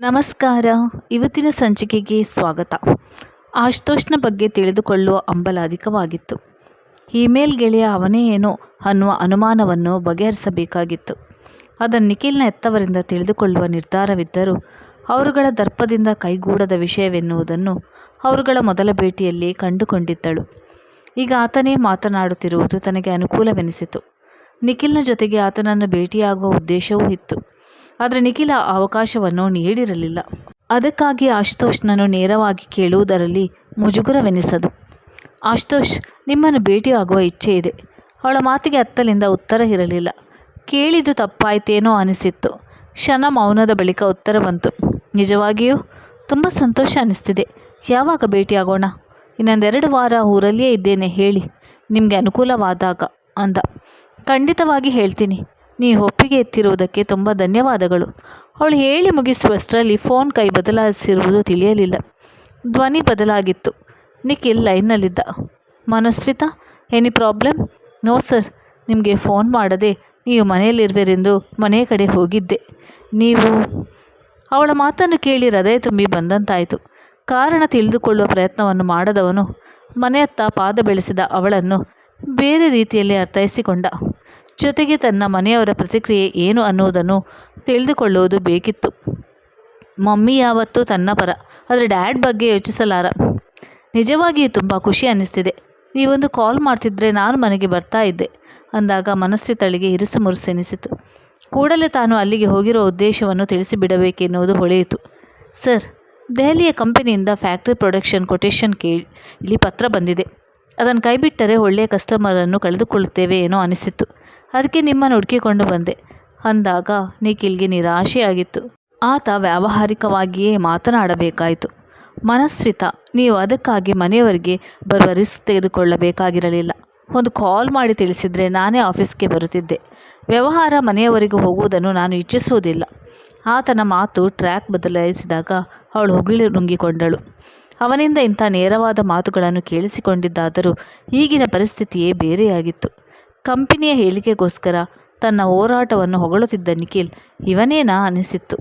ನಮಸ್ಕಾರ. ಇವತ್ತಿನ ಸಂಚಿಕೆಗೆ ಸ್ವಾಗತ. ಆಶುತೋಷ್ನ ಬಗ್ಗೆ ತಿಳಿದುಕೊಳ್ಳುವ ಅಂಬಲ ಅಧಿಕವಾಗಿತ್ತು. ಇಮೇಲ್ ಗೆಳೆಯ ಅವನೇ ಏನೋ ಅನ್ನುವ ಅನುಮಾನವನ್ನು ಬಗೆಹರಿಸಬೇಕಾಗಿತ್ತು. ಅದನ್ನು ನಿಖಿಲ್ನ ಎತ್ತವರಿಂದ ತಿಳಿದುಕೊಳ್ಳುವ ನಿರ್ಧಾರವಿದ್ದರೂ ಅವರುಗಳ ದರ್ಪದಿಂದ ಕೈಗೂಡದ ವಿಷಯವೆನ್ನುವುದನ್ನು ಅವರುಗಳ ಮೊದಲ ಭೇಟಿಯಲ್ಲಿ ಕಂಡುಕೊಂಡಿದ್ದಳು. ಈಗ ಆತನೇ ಮಾತನಾಡುತ್ತಿರುವುದು ತನಗೆ ಅನುಕೂಲವೆನಿಸಿತು. ನಿಖಿಲ್ನ ಜೊತೆಗೆ ಆತನನ್ನು ಭೇಟಿಯಾಗುವ ಉದ್ದೇಶವೂ ಇತ್ತು. ಆದರೆ ನಿಖಿಲ ಅವಕಾಶವನ್ನು ನೀಡಿರಲಿಲ್ಲ. ಅದಕ್ಕಾಗಿ ಆಶುತೋಷ್ನನ್ನು ನೇರವಾಗಿ ಕೇಳುವುದರಲ್ಲಿ ಮುಜುಗುರವೆನಿಸದು. ಆಶುತೋಷ್, ನಿಮ್ಮನ್ನು ಭೇಟಿಯಾಗುವ ಇಚ್ಛೆ ಇದೆ. ಅವಳ ಮಾತಿಗೆ ಅತ್ತಲಿಂದ ಉತ್ತರ ಇರಲಿಲ್ಲ. ಕೇಳಿದ್ದು ತಪ್ಪಾಯ್ತೇನೋ ಅನಿಸಿತ್ತು. ಕ್ಷಣ ಮೌನದ ಬಳಿಕ ಉತ್ತರ ಬಂತು. ನಿಜವಾಗಿಯೂ? ತುಂಬ ಸಂತೋಷ ಅನಿಸ್ತಿದೆ. ಯಾವಾಗ ಭೇಟಿಯಾಗೋಣ? ಇನ್ನೊಂದೆರಡು ವಾರ ಊರಲ್ಲಿಯೇ ಇದ್ದೇನೆ, ಹೇಳಿ. ನಿಮಗೆ ಅನುಕೂಲವಾದಾಗ, ಅಂದ. ಖಂಡಿತವಾಗಿ ಹೇಳ್ತೀನಿ. ನೀವು ಒಪ್ಪಿಗೆ ಎತ್ತಿರುವುದಕ್ಕೆ ತುಂಬ ಧನ್ಯವಾದಗಳು. ಅವಳು ಹೇಳಿ ಮುಗಿಸುವಷ್ಟರಲ್ಲಿ ಫೋನ್ ಕೈ ಬದಲಾಯಿಸಿರುವುದು ತಿಳಿಯಲಿಲ್ಲ. ಧ್ವನಿ ಬದಲಾಗಿತ್ತು. Nikhil ಲೈನ್ನಲ್ಲಿದ್ದ. Manasvita, any problem? No sir, ನಿಮಗೆ ಫೋನ್ ಮಾಡದೆ ನೀವು ಮನೆಯಲ್ಲಿರುವೆರೆಂದು ಮನೆ ಕಡೆ ಹೋಗಿದ್ದೆ. ನೀವು ಅವಳ ಮಾತನ್ನು ಕೇಳಿ ಹೃದಯ ತುಂಬಿ ಬಂದಂತಾಯಿತು. ಕಾರಣ ತಿಳಿದುಕೊಳ್ಳುವ ಪ್ರಯತ್ನವನ್ನು ಮಾಡದವನು ಮನೆಯತ್ತ ಪಾದ ಬೆಳೆಸಿದ ಅವಳನ್ನು ಬೇರೆ ರೀತಿಯಲ್ಲಿ ಅರ್ಥೈಸಿಕೊಂಡ. ಜೊತೆಗೆ ತನ್ನ ಮನೆಯವರ ಪ್ರತಿಕ್ರಿಯೆ ಏನು ಅನ್ನೋದನ್ನು ತಿಳಿದುಕೊಳ್ಳುವುದು ಬೇಕಿತ್ತು. ಮಮ್ಮಿ ಯಾವತ್ತೂ ತನ್ನ ಪರ, ಆದರೆ ಡ್ಯಾಡ್ ಬಗ್ಗೆ ಯೋಚಿಸಲಾರ. ನಿಜವಾಗಿಯೂ ತುಂಬ ಖುಷಿ ಅನ್ನಿಸ್ತಿದೆ. ನೀವೊಂದು ಕಾಲ್ ಮಾಡ್ತಿದ್ರೆ ನಾನು ಮನೆಗೆ ಬರ್ತಾ ಇದ್ದೆ, ಅಂದಾಗ ಮನಸ್ಸು ತಳಿಗೆ ಇರಿಸು ಮುರುಸೆನಿಸಿತು ಕೂಡಲೇ ತಾನು ಅಲ್ಲಿಗೆ ಹೋಗಿರೋ ಉದ್ದೇಶವನ್ನು ತಿಳಿಸಿಬಿಡಬೇಕೆನ್ನುವುದು ಹೊಳೆಯಿತು. ಸರ್, ದೆಹಲಿಯ ಕಂಪನಿಯಿಂದ ಫ್ಯಾಕ್ಟ್ರಿ ಪ್ರೊಡಕ್ಷನ್ ಕೊಟೇಶನ್ ಕೇಳಿ, ಇಲ್ಲಿ ಪತ್ರ ಬಂದಿದೆ. ಅದನ್ನು ಕೈಬಿಟ್ಟರೆ ಒಳ್ಳೆಯ ಕಸ್ಟಮರನ್ನು ಕಳೆದುಕೊಳ್ಳುತ್ತೇವೆ ಏನೋ ಅನಿಸಿತ್ತು ಅದಕ್ಕೆ ನಿಮ್ಮನ್ನು ಹುಡುಕಿಕೊಂಡು ಬಂದೆ. ಅಂದಾಗ ನಿಖಿಲ್ಗೆ ನಿರಾಶೆಯಾಗಿತ್ತು. ಆತ ವ್ಯಾವಹಾರಿಕವಾಗಿಯೇ ಮಾತನಾಡಬೇಕಾಯಿತು. ಮನಸ್ವಿತ, ನೀವು ಅದಕ್ಕಾಗಿ ಮನೆಯವರಿಗೆ ಬರುವ ರಿಸ್ಕ್ ತೆಗೆದುಕೊಳ್ಳಬೇಕಾಗಿರಲಿಲ್ಲ. ಒಂದು ಕಾಲ್ ಮಾಡಿ ತಿಳಿಸಿದರೆ ನಾನೇ ಆಫೀಸ್ಗೆ ಬರುತ್ತಿದ್ದೆ. ವ್ಯವಹಾರ ಮನೆಯವರಿಗೆ ಹೋಗುವುದನ್ನು ನಾನು ಇಚ್ಛಿಸುವುದಿಲ್ಲ. ಆತನ ಮಾತು ಟ್ರ್ಯಾಕ್ ಬದಲಾಯಿಸಿದಾಗ ಅವಳು ಹೊಗಿಳಿ ನುಂಗಿಕೊಂಡಳು. ಅವನಿಂದ ಇಂಥ ನೇರವಾದ ಮಾತುಗಳನ್ನು ಕೇಳಿಸಿಕೊಂಡಿದ್ದಾದರೂ ಈಗಿನ ಪರಿಸ್ಥಿತಿಯೇ ಬೇರೆಯಾಗಿತ್ತು. ಕಂಪನಿಯ ಹೇಳಿಕೆಗೋಸ್ಕರ ತನ್ನ ಹೋರಾಟವನ್ನು ಹೊಗಳುತ್ತಿದ್ದ ನಿಖಿಲ್ ಇವನೇನಾ ಅನಿಸಿತ್ತು.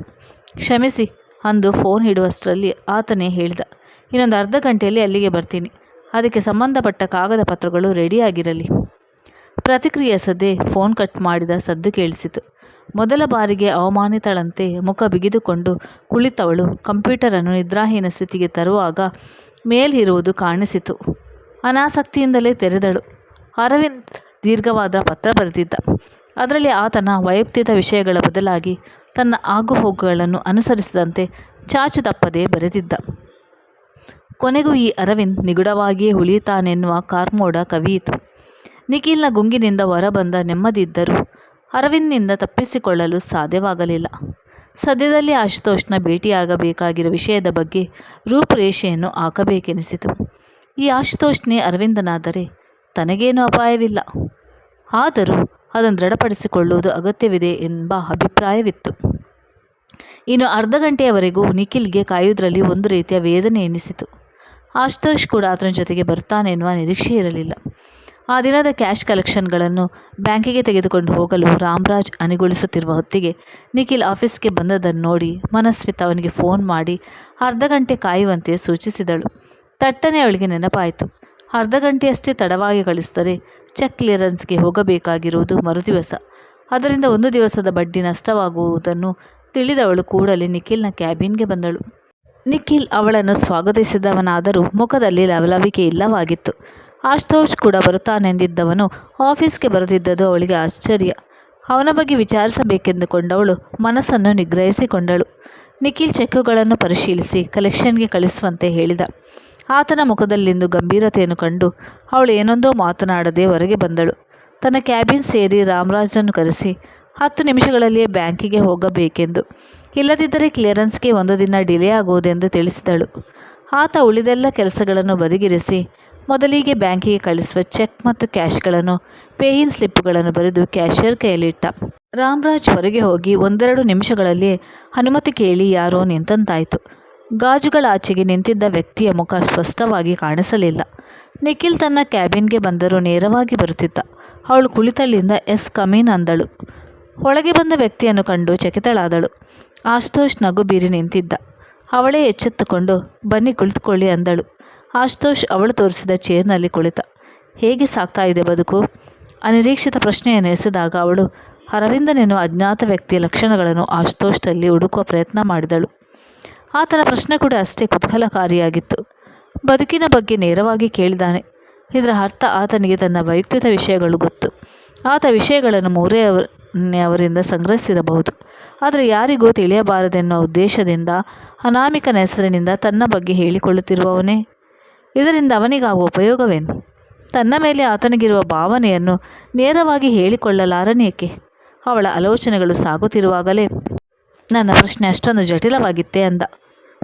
ಕ್ಷಮಿಸಿ, ಅಂದು ಫೋನ್ ಇಡುವಷ್ಟರಲ್ಲಿ ಆತನೇ ಹೇಳಿದ. ಇನ್ನೊಂದು ಅರ್ಧ ಗಂಟೆಯಲ್ಲಿ ಅಲ್ಲಿಗೆ ಬರ್ತೀನಿ. ಅದಕ್ಕೆ ಸಂಬಂಧಪಟ್ಟ ಕಾಗದ ಪತ್ರಗಳು ರೆಡಿಯಾಗಿರಲಿ ಪ್ರತಿಕ್ರಿಯಿಸದೆ ಫೋನ್ ಕಟ್ ಮಾಡಿದ ಸದ್ದು ಕೇಳಿಸಿತು. ಮೊದಲ ಬಾರಿಗೆ ಅವಮಾನಿತಳಂತೆ ಮುಖ ಬಿಗಿದುಕೊಂಡು ಕುಳಿತವಳು ಕಂಪ್ಯೂಟರನ್ನು ನಿದ್ರಾಹೀನ ಸ್ಥಿತಿಗೆ ತರುವಾಗ ಮೇಲಿರುವುದು ಕಾಣಿಸಿತು. ಅನಾಸಕ್ತಿಯಿಂದಲೇ ತೆರೆದಳು. ಅರವಿಂದ್ ದೀರ್ಘವಾದ ಪತ್ರ ಬರೆದಿದ್ದ. ಅದರಲ್ಲಿ ಆತನ ವೈಯಕ್ತಿಕ ವಿಷಯಗಳ ಬದಲಾಗಿ ತನ್ನ ಆಗುಹೋಗುಗಳನ್ನು ಅನುಸರಿಸಿದಂತೆ ಚಾಚು ತಪ್ಪದೆ ಬರೆದಿದ್ದ. ಕೊನೆಗೂ ಈ ಅರವಿಂದ್ ನಿಗೂಢವಾಗಿಯೇ ಉಳಿಯುತ್ತಾನೆನ್ನುವ ಕಾರ್ಮೋಡ ಕವಿಯಿತು. ನಿಖಿಲ್ನ ಗುಂಗಿನಿಂದ ಹೊರಬಂದ ನೆಮ್ಮದಿದ್ದರೂ ಅರವಿಂದ್ನಿಂದ ತಪ್ಪಿಸಿಕೊಳ್ಳಲು ಸಾಧ್ಯವಾಗಲಿಲ್ಲ. ಸದ್ಯದಲ್ಲಿ ಆಶುತೋಷ್ನ ಭೇಟಿಯಾಗಬೇಕಾಗಿರೋ ವಿಷಯದ ಬಗ್ಗೆ ರೂಪುರೇಷೆಯನ್ನು ಹಾಕಬೇಕೆನಿಸಿತು. ಈ ಆಶುತೋಷ್ನೇ ಅರವಿಂದನಾದರೆ ತನಗೇನೂ ಅಪಾಯವಿಲ್ಲ. ಆದರೂ ಅದನ್ನು ದೃಢಪಡಿಸಿಕೊಳ್ಳುವುದು ಅಗತ್ಯವಿದೆ ಎಂಬ ಅಭಿಪ್ರಾಯವಿತ್ತು. ಇನ್ನು ಅರ್ಧ ಗಂಟೆಯವರೆಗೂ ನಿಖಿಲ್ಗೆ ಕಾಯುವುದರಲ್ಲಿ ಒಂದು ರೀತಿಯ ವೇದನೆ ಎನಿಸಿತು. ಆಶುತೋಷ್ ಕೂಡ ಆತನ ಜೊತೆಗೆ ಬರ್ತಾನೆ ಎನ್ನುವ ನಿರೀಕ್ಷೆ ಇರಲಿಲ್ಲ. ಆ ದಿನದ ಕ್ಯಾಶ್ ಕಲೆಕ್ಷನ್ಗಳನ್ನು ಬ್ಯಾಂಕಿಗೆ ತೆಗೆದುಕೊಂಡು ಹೋಗಲು ರಾಮರಾಜ್ ಅನಿಗೊಳಿಸುತ್ತಿರುವ ಹೊತ್ತಿಗೆ ನಿಖಿಲ್ ಆಫೀಸ್ಗೆ ಬಂದದನ್ನು ನೋಡಿ ಮನಸ್ವಿತ ಅವನಿಗೆ ಫೋನ್ ಮಾಡಿ ಅರ್ಧ ಗಂಟೆ ಕಾಯುವಂತೆ ಸೂಚಿಸಿದಳು. ತಟ್ಟನೆ ಅವಳಿಗೆ ನೆನಪಾಯಿತು. ಅರ್ಧ ಗಂಟೆಯಷ್ಟೇ ತಡವಾಗಿ ಕಳಿಸಿದರೆ ಚೆಕ್ ಕ್ಲಿಯರೆನ್ಸ್ಗೆ ಹೋಗಬೇಕಾಗಿರುವುದು ಮರುದಿವಸ. ಅದರಿಂದ ಒಂದು ದಿವಸದ ಬಡ್ಡಿ ನಷ್ಟವಾಗುವುದನ್ನು ತಿಳಿದವಳು ಕೂಡಲೇ ನಿಖಿಲ್ನ ಕ್ಯಾಬಿನ್ಗೆ ಬಂದಳು. ನಿಖಿಲ್ ಅವಳನ್ನು ಸ್ವಾಗತಿಸಿದವನಾದರೂ ಮುಖದಲ್ಲಿ ಲವಲವಿಕೆ ಇಲ್ಲವಾಗಿತ್ತು. ಆಶುತೋಷ್ ಕೂಡ ಬರುತ್ತಾನೆಂದಿದ್ದವನು ಆಫೀಸ್ಗೆ ಬರುತ್ತಿದ್ದದು ಅವಳಿಗೆ ಆಶ್ಚರ್ಯ. ಅವನ ಬಗ್ಗೆ ವಿಚಾರಿಸಬೇಕೆಂದುಕೊಂಡವಳು ಮನಸ್ಸನ್ನು ನಿಗ್ರಹಿಸಿಕೊಂಡಳು. ನಿಖಿಲ್ ಚೆಕ್ಕುಗಳನ್ನು ಪರಿಶೀಲಿಸಿ ಕಲೆಕ್ಷನ್ಗೆ ಕಳಿಸುವಂತೆ ಹೇಳಿದ. ಆತನ ಮುಖದಲ್ಲಿಂದು ಗಂಭೀರತೆಯನ್ನು ಕಂಡು ಅವಳು ಏನೊಂದೋ ಮಾತನಾಡದೆ ಹೊರಗೆ ಬಂದಳು. ತನ್ನ ಕ್ಯಾಬಿನ್ ಸೇರಿ ರಾಮರಾಜನನ್ನು ಕರೆಸಿ ಹತ್ತು ನಿಮಿಷಗಳಲ್ಲಿಯೇ ಬ್ಯಾಂಕಿಗೆ ಹೋಗಬೇಕೆಂದು. ಇಲ್ಲದಿದ್ದರೆ ಕ್ಲಿಯರೆನ್ಸ್ಗೆ ಒಂದು ದಿನ ಡಿಲೇ ಆಗುವುದೆಂದು ತಿಳಿಸಿದಳು. ಆತ ಉಳಿದೆಲ್ಲ ಕೆಲಸಗಳನ್ನು ಬದಿಗಿರಿಸಿ ಮೊದಲಿಗೆ ಬ್ಯಾಂಕಿಗೆ ಕಳಿಸುವ ಚೆಕ್ ಮತ್ತು ಕ್ಯಾಶ್ಗಳನ್ನು ಪೇಯಿನ್ ಸ್ಲಿಪ್ಗಳನ್ನು ಬರೆದು ಕ್ಯಾಶಿಯರ್ ಕೈಯಲ್ಲಿಟ್ಟ. ರಾಮರಾಜ್ ಹೊರಗೆ ಹೋಗಿ ಒಂದೆರಡು ನಿಮಿಷಗಳಲ್ಲಿ ಅನುಮತಿ ಕೇಳಿ ಯಾರೋ ನಿಂತಂತಾಯಿತು. ಗಾಜುಗಳ ಆಚೆಗೆ ನಿಂತಿದ್ದ ವ್ಯಕ್ತಿಯ ಮುಖ ಸ್ಪಷ್ಟವಾಗಿ ಕಾಣಿಸಲಿಲ್ಲ. ನಿಖಿಲ್ ತನ್ನ ಕ್ಯಾಬಿನ್ಗೆ ಬಂದರೂ ನೇರವಾಗಿ ಬರುತ್ತಿದ್ದ. ಅವಳು ಕುಳಿತಲ್ಲಿಂದ ಎಸ್. ಕಮೀನ್ ಅಂದಳು. ಒಳಗೆ ಬಂದ ವ್ಯಕ್ತಿಯನ್ನು ಕಂಡು ಚಕಿತಳಾದಳು. ಆಶುತೋಷ್ ನಗು ಬೀರಿ ನಿಂತಿದ್ದ. ಅವಳೇ ಎಚ್ಚೆತ್ತುಕೊಂಡು, ಬನ್ನಿ ಕುಳಿತುಕೊಳ್ಳಿ ಅಂದಳು. ಆಶುತೋಷ್ ಅವಳು ತೋರಿಸಿದ ಚೇರ್ನಲ್ಲಿ ಕುಳಿತ. ಹೇಗೆ ಸಾಗ್ತಾ ಇದೆ ಬದುಕು? ಅನಿರೀಕ್ಷಿತ ಪ್ರಶ್ನೆಯನ್ನು ಎಸೆದಾಗ ಅವಳು, ಅರವಿಂದನೆನ್ನುವ ಅಜ್ಞಾತ ವ್ಯಕ್ತಿಯ ಲಕ್ಷಣಗಳನ್ನು ಆಶುತೋಷ್ನಲ್ಲಿ ಹುಡುಕುವ ಪ್ರಯತ್ನ ಮಾಡಿದಳು. ಆತನ ಪ್ರಶ್ನೆ ಕೂಡ ಅಷ್ಟೇ ಕುತೂಹಲಕಾರಿಯಾಗಿತ್ತು. ಬದುಕಿನ ಬಗ್ಗೆ ನೇರವಾಗಿ ಕೇಳಿದಾನೆ. ಇದರ ಅರ್ಥ ಆತನಿಗೆ ತನ್ನ ವೈಯಕ್ತಿಕ ವಿಷಯಗಳು ಗೊತ್ತು. ಆತ ವಿಷಯಗಳನ್ನು ಮೂರೇ ಅವರಿಂದ ಸಂಗ್ರಹಿಸಿರಬಹುದು. ಆದರೆ ಯಾರಿಗೂ ತಿಳಿಯಬಾರದೆನ್ನುವ ಉದ್ದೇಶದಿಂದ ಅನಾಮಿಕನ ಹೆಸರಿನಿಂದ ತನ್ನ ಬಗ್ಗೆ ಹೇಳಿಕೊಳ್ಳುತ್ತಿರುವವನೇ? ಇದರಿಂದ ಅವನಿಗಾಗುವ ಉಪಯೋಗವೇನು? ತನ್ನ ಮೇಲೆ ಆತನಿಗಿರುವ ಭಾವನೆಯನ್ನು ನೇರವಾಗಿ ಹೇಳಿಕೊಳ್ಳಲಾರನೇಕೆ ಅವಳ ಆಲೋಚನೆಗಳು ಸಾಗುತ್ತಿರುವಾಗಲೇ, ನನ್ನ ಪ್ರಶ್ನೆ ಅಷ್ಟೊಂದು ಜಟಿಲವಾಗಿತ್ತೆ ಅಂದ.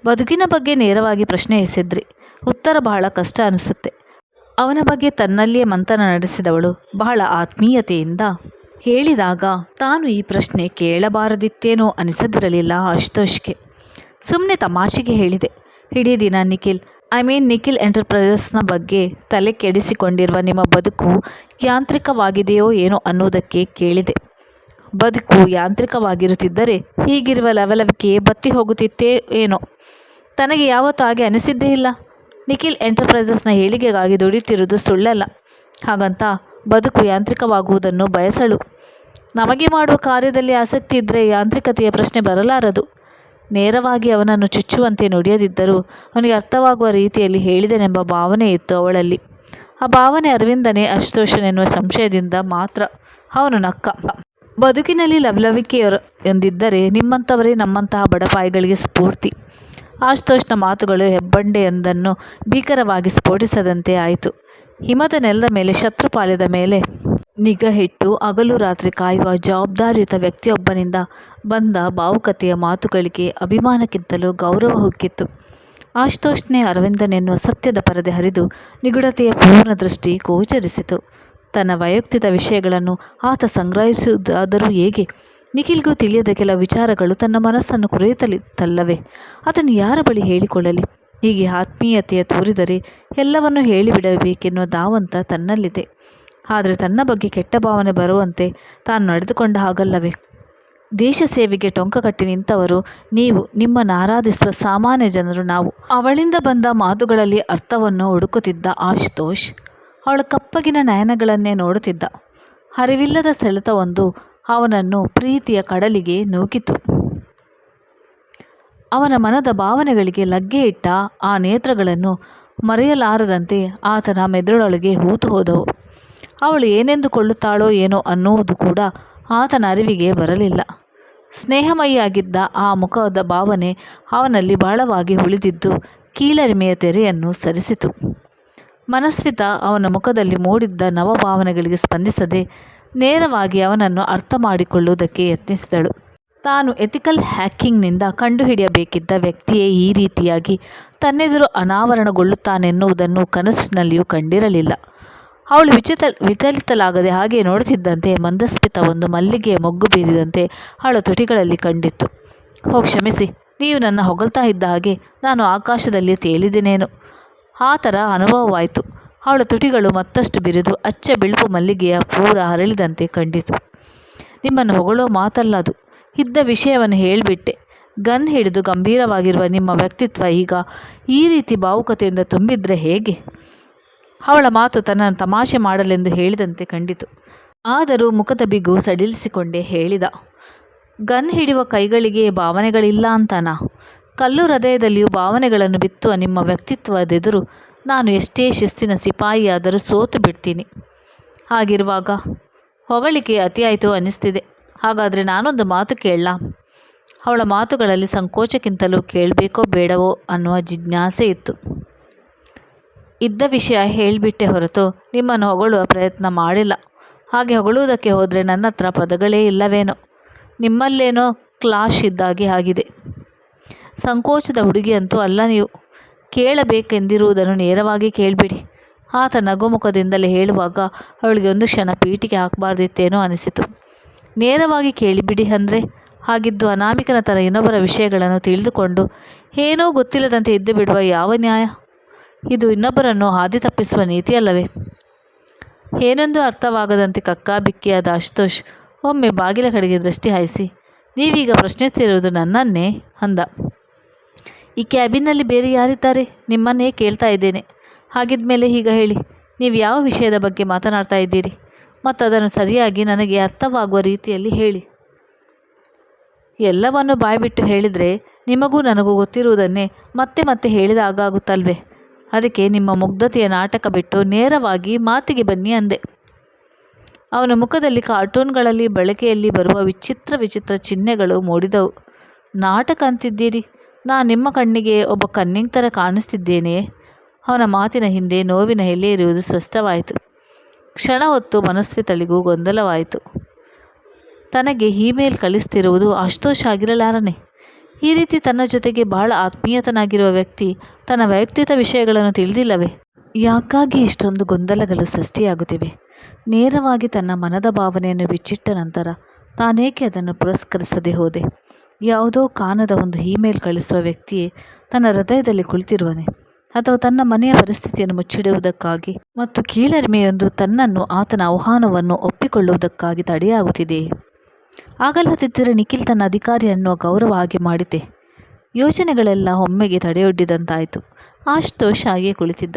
ಬದುಕಿನ ಬಗ್ಗೆ ನೇರವಾಗಿ ಪ್ರಶ್ನೆ ಎಸೆದ್ರಿ. ಉತ್ತರ ಬಹಳ ಕಷ್ಟ ಅನಿಸುತ್ತೆ. ಅವನ ಬಗ್ಗೆ ತನ್ನಲ್ಲಿಯೇ ಮಂಥನ ನಡೆಸಿದವಳು ಬಹಳ ಆತ್ಮೀಯತೆಯಿಂದ ಹೇಳಿದಾಗ ತಾನು ಈ ಪ್ರಶ್ನೆ ಕೇಳಬಾರದಿತ್ತೇನೋ ಅನಿಸದಿರಲಿಲ್ಲ ಆಶುತೋಷ್ಗೆ. ಸುಮ್ಮನೆ ತಮಾಷೆಗೆ ಹೇಳಿದೆ. ಇಡೀ ದಿನ ನಿಖಿಲ್, ಐ ಮೀನ್ ನಿಖಿಲ್ ಎಂಟರ್ಪ್ರೈಸಸ್ನ ಬಗ್ಗೆ ತಲೆ ಕೆಡಿಸಿಕೊಂಡಿರುವ ನಿಮ್ಮ ಬದುಕು ಯಾಂತ್ರಿಕವಾಗಿದೆಯೋ ಏನೋ ಅನ್ನೋದಕ್ಕೆ ಕೇಳಿದೆ. ಬದುಕು ಯಾಂತ್ರಿಕವಾಗಿರುತ್ತಿದ್ದರೆ ಹೀಗಿರುವ ಲವಲವಿಕೆ ಬತ್ತಿ ಹೋಗುತ್ತಿತ್ತೇ ಏನೋ? ತನಗೆ ಯಾವತ್ತೂ ಹಾಗೆ ಅನಿಸಿದ್ದೇ ಇಲ್ಲ. ನಿಖಿಲ್ ಎಂಟರ್ಪ್ರೈಸಸ್ನ ಹೇಳಿಕೆಗಾಗಿ ದುಡಿಯುತ್ತಿರುವುದು ಸುಳ್ಳಲ್ಲ. ಹಾಗಂತ ಬದುಕು ಯಾಂತ್ರಿಕವಾಗುವುದನ್ನು ಬಯಸಳು. ನಮಗೆ ಮಾಡುವ ಕಾರ್ಯದಲ್ಲಿ ಆಸಕ್ತಿ ಇದ್ದರೆ ಯಾಂತ್ರಿಕತೆಯ ಪ್ರಶ್ನೆ ಬರಲಾರದು. ನೇರವಾಗಿ ಅವನನ್ನು ಚುಚ್ಚುವಂತೆ ನುಡಿಯದಿದ್ದರೂ ಅವನಿಗೆ ಅರ್ಥವಾಗುವ ರೀತಿಯಲ್ಲಿ ಹೇಳಿದನೆಂಬ ಭಾವನೆ ಇತ್ತು ಅವಳಲ್ಲಿ. ಆ ಭಾವನೆ ಅರವಿಂದನೇ ಅಶುತೋಷನೆನ್ನುವ ಸಂಶಯದಿಂದ ಮಾತ್ರ ಅವನು ನಕ್ಕ. ಬದುಕಿನಲ್ಲಿ ಲವಲವಿಕೆಯರು ಎಂದಿದ್ದರೆ ನಿಮ್ಮಂಥವರೇ ನಮ್ಮಂತಹ ಬಡಪಾಯಿಗಳಿಗೆ ಸ್ಫೂರ್ತಿ. ಆಶ್ತೋಷ್ಣ ಮಾತುಗಳು ಹೆಬ್ಬಂಡೆಯೊಂದನ್ನು ಭೀಕರವಾಗಿ ಸ್ಫೋಟಿಸದಂತೆ ಆಯಿತು. ಹಿಮದ ನೆಲದ ಮೇಲೆ ಶತ್ರುಪಾಲದ ಮೇಲೆ ನಿಗಾ ಇಟ್ಟು ಹಗಲು ರಾತ್ರಿ ಕಾಯುವ ಜವಾಬ್ದಾರಿಯುತ ವ್ಯಕ್ತಿಯೊಬ್ಬನಿಂದ ಬಂದ ಭಾವುಕತೆಯ ಮಾತುಗಳಿಗೆ ಅಭಿಮಾನಕ್ಕಿಂತಲೂ ಗೌರವ ಹುಕ್ಕಿತ್ತು. ಆಶ್ತೋಷ್ಣೆ ಅರವಿಂದನೆನ್ನುವ ಸತ್ಯದ ಪರದೆ ಹರಿದು ನಿಗೂಢತೆಯ ಪೂರ್ಣ ದೃಷ್ಟಿ ಗೋಚರಿಸಿತು. ತನ್ನ ವೈಯಕ್ತಿಕ ವಿಷಯಗಳನ್ನು ಆತ ಸಂಗ್ರಹಿಸುವುದಾದರೂ ಹೇಗೆ? ನಿಖಿಲ್ಗೂ ತಿಳಿಯದ ಕೆಲ ವಿಚಾರಗಳು ತನ್ನ ಮನಸ್ಸನ್ನು ಕುರಿಯುತ್ತಲಿತ್ತಲ್ಲವೇ ಅದನ್ನು ಯಾರ ಬಳಿ ಹೇಳಿಕೊಳ್ಳಲಿ? ಹೀಗೆ ಆತ್ಮೀಯತೆಯ ತೋರಿದರೆ ಎಲ್ಲವನ್ನು ಹೇಳಿಬಿಡಬೇಕೆನ್ನುವ ಧಾವಂತ ತನ್ನಲ್ಲಿದೆ. ಆದರೆ ತನ್ನ ಬಗ್ಗೆ ಕೆಟ್ಟ ಭಾವನೆ ಬರುವಂತೆ ತಾನು ನಡೆದುಕೊಂಡ ಹಾಗಲ್ಲವೇ? ದೇಶ ಸೇವೆಗೆ ಟೊಂಕ ಕಟ್ಟಿ ನಿಂತವರು ನೀವು ನಿಮ್ಮನ್ನು ಆರಾಧಿಸುವ ಸಾಮಾನ್ಯ ಜನರು ನಾವು. ಅವಳಿಂದ ಬಂದ ಮಾತುಗಳಲ್ಲಿ ಅರ್ಥವನ್ನು ಹುಡುಕುತ್ತಿದ್ದ ಆಶುತೋಷ್ ಅವಳ ಕಪ್ಪಗಿನ ನಯನಗಳನ್ನೇ ನೋಡುತ್ತಿದ್ದ. ಅರಿವಿಲ್ಲದ ಸೆಳೆತವೊಂದು ಅವನನ್ನು ಪ್ರೀತಿಯ ಕಡಲಿಗೆ ನೂಕಿತು. ಅವನ ಮನದ ಭಾವನೆಗಳಿಗೆ ಲಗ್ಗೆ ಇಟ್ಟ ಆ ನೇತ್ರಗಳನ್ನು ಮರೆಯಲಾರದಂತೆ ಆತನ ಮೆದುಳೊಳಗೆ ಹೂತು ಹೋದವು. ಅವಳು ಏನೆಂದುಕೊಳ್ಳುತ್ತಾಳೋ ಏನೋ ಅನ್ನುವುದು ಕೂಡ ಆತನ ಅರಿವಿಗೆ ಬರಲಿಲ್ಲ. ಸ್ನೇಹಮಯಿಯಾಗಿದ್ದ ಆ ಮುಖದ ಭಾವನೆ ಅವನಲ್ಲಿ ಬಹಳವಾಗಿ ಉಳಿದಿದ್ದು ಕೀಳರಿಮೆಯ ತೆರೆಯನ್ನು ಸರಿಸಿತು. ಮನಸ್ವಿತ ಅವನ ಮುಖದಲ್ಲಿ ಮೂಡಿದ್ದ ನವಭಾವನೆಗಳಿಗೆ ಸ್ಪಂದಿಸದೆ ನೇರವಾಗಿ ಅವನನ್ನು ಅರ್ಥ ಮಾಡಿಕೊಳ್ಳುವುದಕ್ಕೆ ಯತ್ನಿಸಿದಳು. ತಾನು ಎಥಿಕಲ್ ಹ್ಯಾಕಿಂಗ್ನಿಂದ ಕಂಡುಹಿಡಿಯಬೇಕಿದ್ದ ವ್ಯಕ್ತಿಯೇ ಈ ರೀತಿಯಾಗಿ ತನ್ನೆದುರು ಅನಾವರಣಗೊಳ್ಳುತ್ತಾನೆನ್ನುವುದನ್ನು ಕನಸಿನಲ್ಲಿಯೂ ಕಂಡಿರಲಿಲ್ಲ. ಅವಳು ವಿಚಿತ ವಿಚಲಿತಲಾಗದೆ ಹಾಗೆ ನೋಡುತ್ತಿದ್ದಂತೆ ಮಂದಸ್ಮಿತ ಒಂದು ಮಲ್ಲಿಗೆಯ ಮೊಗ್ಗು ಬೀರಿದಂತೆ ಅವಳ ತುಟಿಗಳಲ್ಲಿ ಕಂಡಿತ್ತು. ಹೋ ಕ್ಷಮಿಸಿ, ನೀವು ನನ್ನ ಹೊಗಳ್ತಾ ಇದ್ದ ಹಾಗೆ ನಾನು ಆಕಾಶದಲ್ಲಿ ತೇಲಿದೆನೇನು? ಆ ಥರ ಅನುಭವವಾಯಿತು. ಅವಳ ತುಟಿಗಳು ಮತ್ತಷ್ಟು ಬಿರಿದು ಅಚ್ಚ ಬಿಳುಪು ಮಲ್ಲಿಗೆಯ ಪೂರ ಅರಳಿದಂತೆ ಕಂಡಿತು. ನಿಮ್ಮನ್ನು ಹೊಗಳೋ ಮಾತಲ್ಲ ಅದು ಇದ್ದ ವಿಷಯವನ್ನು ಹೇಳಿಬಿಟ್ಟೆ. ಗನ್ ಹಿಡಿದು ಗಂಭೀರವಾಗಿರುವ ನಿಮ್ಮ ವ್ಯಕ್ತಿತ್ವ ಈಗ ಈ ರೀತಿ ಭಾವುಕತೆಯಿಂದ ತುಂಬಿದ್ರೆ ಹೇಗೆ? ಅವಳ ಮಾತು ತನ್ನನ್ನು ತಮಾಷೆ ಮಾಡಲೆಂದು ಹೇಳಿದಂತೆ ಕಂಡಿತು. ಆದರೂ ಮುಖದ ಬಿಗು ಸಡಿಲಿಸಿಕೊಂಡೇ ಹೇಳಿದ. ಗನ್ ಹಿಡಿಯುವ ಕೈಗಳಿಗೆ ಭಾವನೆಗಳಿಲ್ಲ ಅಂತಾನಾ? ಕಲ್ಲು ಹೃದಯದಲ್ಲಿಯೂ ಭಾವನೆಗಳನ್ನು ಬಿತ್ತುವ ನಿಮ್ಮ ವ್ಯಕ್ತಿತ್ವದೆದುರು ನಾನು ಎಷ್ಟೇ ಶಿಸ್ತಿನ ಸಿಪಾಯಿಯಾದರೂ ಸೋತು ಬಿಡ್ತೀನಿ. ಹಾಗಿರುವಾಗ ಹೊಗಳಿಕೆ ಅತಿಯಾಯಿತು ಅನ್ನಿಸ್ತಿದೆ. ಹಾಗಾದರೆ ನಾನೊಂದು ಮಾತು ಕೇಳಲಾ. ಅವಳ ಮಾತುಗಳಲ್ಲಿ ಸಂಕೋಚಕ್ಕಿಂತಲೂ ಕೇಳಬೇಕೋ ಬೇಡವೋ ಅನ್ನುವ ಜಿಜ್ಞಾಸೆ ಇತ್ತು. ಇದ್ದ ವಿಷಯ ಹೇಳಿಬಿಟ್ಟೆ ಹೊರತು ನಿಮ್ಮನ್ನು ಹೊಗಳುವ ಪ್ರಯತ್ನ ಮಾಡಿಲ್ಲ. ಹಾಗೆ ಹೊಗಳುವುದಕ್ಕೆ ಹೋದರೆ ನನ್ನ ಹತ್ರ ಪದಗಳೇ ಇಲ್ಲವೇನೋ. ನಿಮ್ಮಲ್ಲೇನೋ ಕ್ಲಾಶ್ ಇದ್ದಾಗೆ ಆಗಿದೆ. ಸಂಕೋಚದ ಹುಡುಗಿಯಂತೂ ಅಲ್ಲ ನೀವು. ಕೇಳಬೇಕೆಂದಿರುವುದನ್ನು ನೇರವಾಗಿ ಕೇಳಬೇಡಿ. ಆತ ನಗುಮುಖದಿಂದಲೇ ಹೇಳುವಾಗ ಅವಳಿಗೆ ಒಂದು ಕ್ಷಣ ಪೀಟಿಗೆ ಹಾಕಬಾರ್ದಿತ್ತೇನೋ ಅನಿಸಿತು. ನೇರವಾಗಿ ಕೇಳಿಬಿಡಿ ಅಂದರೆ. ಹಾಗಿದ್ದು ಅನಾಮಿಕನ ಥರ ಇನ್ನೊಬ್ಬರ ವಿಷಯಗಳನ್ನು ತಿಳಿದುಕೊಂಡು ಏನೋ ಗೊತ್ತಿಲ್ಲದಂತೆ ಇದ್ದು ಬಿಡುವ ಯಾವ ನ್ಯಾಯ? ಇದು ಇನ್ನೊಬ್ಬರನ್ನು ಹಾದಿ ತಪ್ಪಿಸುವ ನೀತಿಯಲ್ಲವೇ ಏನೆಂದು ಅರ್ಥವಾಗದಂತೆ ಕಕ್ಕಾಬಿಕ್ಕಿಯಾದ ಅಶುತೋಷ್ ಒಮ್ಮೆ ಬಾಗಿಲ ಕಡೆಗೆ ದೃಷ್ಟಿ ಹಾಯಿಸಿ, ನೀವೀಗ ಪ್ರಶ್ನಿಸ್ತಿರುವುದು ನನ್ನನ್ನೇ? ಅಂದ. ಈ ಕ್ಯಾಬಿನಲ್ಲಿ ಬೇರೆ ಯಾರಿದ್ದಾರೆ? ನಿಮ್ಮನ್ನೇ ಕೇಳ್ತಾ ಇದ್ದೇನೆ. ಹಾಗಿದ್ಮೇಲೆ ಈಗ ಹೇಳಿ, ನೀವು ಯಾವ ವಿಷಯದ ಬಗ್ಗೆ ಮಾತನಾಡ್ತಾ ಇದ್ದೀರಿ? ಮತ್ತು ಅದನ್ನು ಸರಿಯಾಗಿ ನನಗೆ ಅರ್ಥವಾಗುವ ರೀತಿಯಲ್ಲಿ ಹೇಳಿ. ಎಲ್ಲವನ್ನು ಬಾಯ್ಬಿಟ್ಟು ಹೇಳಿದರೆ ನಿಮಗೂ ನನಗೂ ಗೊತ್ತಿರುವುದನ್ನೇ ಮತ್ತೆ ಮತ್ತೆ ಹೇಳಿದ ಆಗುತ್ತಲ್ವೇ ಅದಕ್ಕೆ ನಿಮ್ಮ ಮುಗ್ಧತೆಯ ನಾಟಕ ಬಿಟ್ಟು ನೇರವಾಗಿ ಮಾತಿಗೆ ಬನ್ನಿ ಅಂದೆ. ಅವನ ಮುಖದಲ್ಲಿ ಕಾರ್ಟೂನ್ಗಳಲ್ಲಿ ಬಳಕೆಯಲ್ಲಿ ಬರುವ ವಿಚಿತ್ರ ವಿಚಿತ್ರ ಚಿಹ್ನೆಗಳು ಮೂಡಿದವು. ನಾಟಕ ಅಂತಿದ್ದೀರಿ? ನಾನು ನಿಮ್ಮ ಕಣ್ಣಿಗೆ ಒಬ್ಬ ಕನ್ನಿಂಗ್ ಥರ ಕಾಣಿಸ್ತಿದ್ದೇನೆ. ಅವನ ಮಾತಿನ ಹಿಂದೆ ನೋವಿನ ಎಲೆ ಇರುವುದು ಸ್ಪಷ್ಟವಾಯಿತು. ಕ್ಷಣ ಹೊತ್ತು ಮನಸ್ವಿತಳಿಗೂ ಗೊಂದಲವಾಯಿತು. ತನಗೆ ಇಮೇಲ್ ಕಳಿಸ್ತಿರುವುದು ಆಶುತೋಷ್ ಆಗಿರಲಾರನೆ. ಈ ರೀತಿ ತನ್ನ ಜೊತೆಗೆ ಬಹಳ ಆತ್ಮೀಯತನಾಗಿರುವ ವ್ಯಕ್ತಿ ತನ್ನ ವೈಯಕ್ತಿಕ ವಿಷಯಗಳನ್ನು ತಿಳಿದಿಲ್ಲವೇ? ಯಾಕಾಗಿ ಇಷ್ಟೊಂದು ಗೊಂದಲಗಳು ಸೃಷ್ಟಿಯಾಗುತ್ತಿವೆ? ನೇರವಾಗಿ ತನ್ನ ಮನದ ಭಾವನೆಯನ್ನು ಬಿಚ್ಚಿಟ್ಟ ನಂತರ ತಾನೇಕೆ ಅದನ್ನು ಪುರಸ್ಕರಿಸದೆ ಹೋದೆ? ಯಾವುದೋ ಕಾಣದ ಒಂದು ಇಮೇಲ್ ಕಳಿಸುವ ವ್ಯಕ್ತಿಯೇ ತನ್ನ ಹೃದಯದಲ್ಲಿ ಕುಳಿತಿರುವನೆ. ಅಥವಾ ತನ್ನ ಮನೆಯ ಪರಿಸ್ಥಿತಿಯನ್ನು ಮುಚ್ಚಿಡುವುದಕ್ಕಾಗಿ ಮತ್ತು ಕೀಳರಿಮೆಯೊಂದು ತನ್ನನ್ನು ಆತನ ಆಹ್ವಾನವನ್ನು ಒಪ್ಪಿಕೊಳ್ಳುವುದಕ್ಕಾಗಿ ತಡೆಯಾಗುತ್ತಿದೆಯೇ? ಆಗಲ್ಲದಿದ್ದರೆ ನಿಖಿಲ್ ತನ್ನ ಅಧಿಕಾರಿಯನ್ನು ಗೌರವ ಹಾಗೆ ಮಾಡಿದೆ ಯೋಚನೆಗಳೆಲ್ಲ ಒಮ್ಮೆಗೆ ತಡೆಯೊಡ್ಡಿದಂತಾಯಿತು. ಆಶುತೋಷ ಹಾಗೆ ಕುಳಿತಿದ್ದ.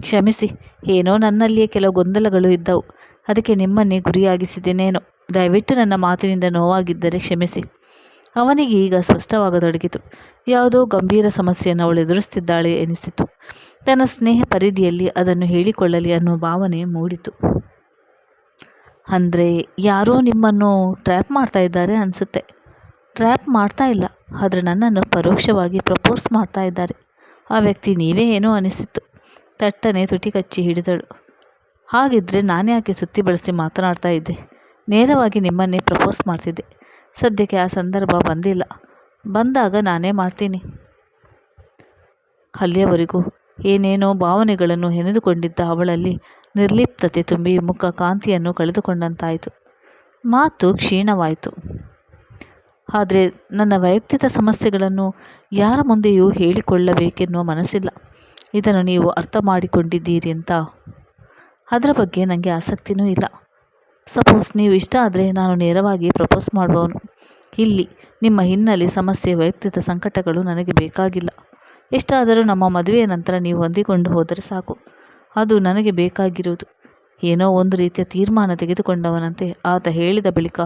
ಕ್ಷಮಿಸಿ, ಏನೋ ನನ್ನಲ್ಲಿಯೇ ಕೆಲವು ಗೊಂದಲಗಳು ಇದ್ದವು. ಅದಕ್ಕೆ ನಿಮ್ಮನ್ನೇ ಗುರಿಯಾಗಿಸಿದ್ದೇನೇನೋ ದಯವಿಟ್ಟು ನನ್ನ ಮಾತಿನಿಂದ ನೋವಾಗಿದ್ದರೆ ಕ್ಷಮಿಸಿ. ಅವನಿಗೆ ಈಗ ಸ್ಪಷ್ಟವಾಗತೊಡಗಿತು. ಯಾವುದೋ ಗಂಭೀರ ಸಮಸ್ಯೆಯನ್ನು ಅವಳು ಎದುರಿಸುತ್ತಿದ್ದಾಳೆ ಎನಿಸಿತು. ತನ್ನ ಸ್ನೇಹ ಪರಿಧಿಯಲ್ಲಿ ಅದನ್ನು ಹೇಳಿಕೊಳ್ಳಲಿ ಅನ್ನೋ ಭಾವನೆ ಮೂಡಿತು. ಅಂದರೆ ಯಾರೋ ನಿಮ್ಮನ್ನು ಟ್ರ್ಯಾಪ್ ಮಾಡ್ತಾ ಇದ್ದಾರೆ ಅನಿಸುತ್ತೆ. ಟ್ರ್ಯಾಪ್ ಮಾಡ್ತಾ ಇಲ್ಲ, ಆದರೆ ನನ್ನನ್ನು ಪರೋಕ್ಷವಾಗಿ ಪ್ರಪೋಸ್ ಮಾಡ್ತಾ ಇದ್ದಾರೆ. ಆ ವ್ಯಕ್ತಿ ನೀವೇ ಏನೋ ಅನಿಸಿತು ತಟ್ಟನೆ ತುಟಿ ಕಚ್ಚಿ ಹಿಡಿದಳು. ಹಾಗಿದ್ದರೆ ನಾನೇ ಆಕೆ ಸುತ್ತಿ ಬಳಸಿ ಮಾತನಾಡ್ತಾ ಇದ್ದೆ? ನೇರವಾಗಿ ನಿಮ್ಮನ್ನೇ ಪ್ರಪೋಸ್ ಮಾಡ್ತಿದ್ದೆ. ಸದ್ಯಕ್ಕೆ ಆ ಸಂದರ್ಭ ಬಂದಿಲ್ಲ. ಬಂದಾಗ ನಾನೇ ಮಾಡ್ತೀನಿ. ಅಲ್ಲಿಯವರೆಗೂ ಏನೇನೋ ಭಾವನೆಗಳನ್ನು ಹೆಣೆದುಕೊಂಡಿದ್ದ ಅವಳಲ್ಲಿ ನಿರ್ಲಿಪ್ತತೆ ತುಂಬಿ ಮುಖ ಕಾಂತಿಯನ್ನು ಕಳೆದುಕೊಂಡಂತಾಯಿತು. ಮಾತು ಕ್ಷೀಣವಾಯಿತು. ಆದರೆ ನನ್ನ ವೈಯಕ್ತಿಕ ಸಮಸ್ಯೆಗಳನ್ನು ಯಾರ ಮುಂದೆಯೂ ಹೇಳಿಕೊಳ್ಳಬೇಕೆನ್ನುವ ಮನಸ್ಸಿಲ್ಲ. ಇದನ್ನು ನೀವು ಅರ್ಥ ಮಾಡಿಕೊಂಡಿದ್ದೀರಿ ಅಂತ ಅದರ ಬಗ್ಗೆ ನನಗೆ ಆಸಕ್ತಿನೂ ಇಲ್ಲ. ಸಪೋಸ್ ನೀವು ಇಷ್ಟ ಆದರೆ ನಾನು ನೇರವಾಗಿ ಪ್ರಪೋಸ್ ಮಾಡುವವನು. ಇಲ್ಲಿ, ನಿಮ್ಮ ಹಿನ್ನೆಲೆ ಸಮಸ್ಯೆ, ವೈಯಕ್ತಿಕ ಸಂಕಟಗಳು ನನಗೆ ಬೇಕಾಗಿಲ್ಲ. ಎಷ್ಟಾದರೂ ನಮ್ಮ ಮದುವೆಯ ನಂತರ ನೀವು ಹೊಂದಿಕೊಂಡು ಹೋದರೆ ಸಾಕು. ಅದು ನನಗೆ ಬೇಕಾಗಿರುವುದು. ಏನೋ ಒಂದು ರೀತಿಯ ತೀರ್ಮಾನ ತೆಗೆದುಕೊಂಡವನಂತೆ. ಆತ ಹೇಳಿದ ಬಳಿಕ,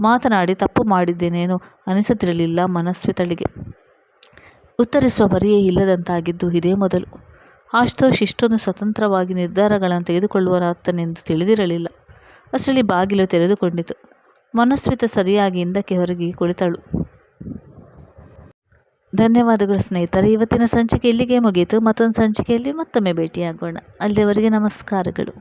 ಮಾತನಾಡಿ ತಪ್ಪು ಮಾಡಿದ್ದೇನೇನೋ ಅನಿಸುತ್ತಿರಲಿಲ್ಲ ಮನಸ್ವಿತಳಿಗೆ ಉತ್ತರಿಸುವ ಬರಿಯೇ ಇಲ್ಲದಂತಾಗಿದ್ದು ಇದೇ ಮೊದಲು. ಆಶುತೋಷ್ ಇಷ್ಟೊಂದು ಸ್ವತಂತ್ರವಾಗಿ ನಿರ್ಧಾರಗಳನ್ನು ತೆಗೆದುಕೊಳ್ಳುವರಾತನೆಂದು ತಿಳಿದಿರಲಿಲ್ಲ. ಅಷ್ಟರಲ್ಲಿ ಬಾಗಿಲು ತೆರೆದುಕೊಂಡಿತು. ಮನಸ್ವಿತ ಸರಿಯಾಗಿ ಹಿಂದಕ್ಕೆ ಹೊರಗಿ ಕುಳಿತಳು. ಧನ್ಯವಾದಗಳು ಸ್ನೇಹಿತರೆ, ಇವತ್ತಿನ ಸಂಚಿಕೆ ಇಲ್ಲಿಗೆ ಮುಗಿಯಿತು. ಮತ್ತೊಂದು ಸಂಚಿಕೆಯಲ್ಲಿ ಮತ್ತೊಮ್ಮೆ ಭೇಟಿಯಾಗೋಣ. ಅಲ್ಲಿಯವರೆಗೆ ನಮಸ್ಕಾರಗಳು.